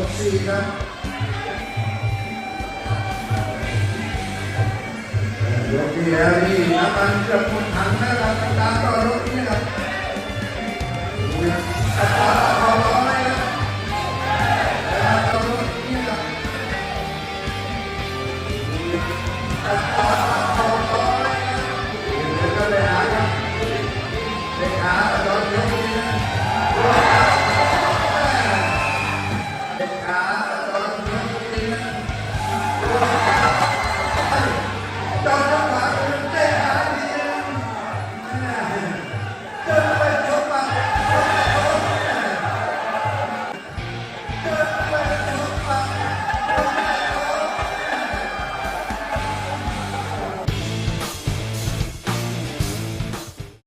กสี่ครับยกที่แล้วนี่น้ำมันจะพุ่งถังนะครับตาก็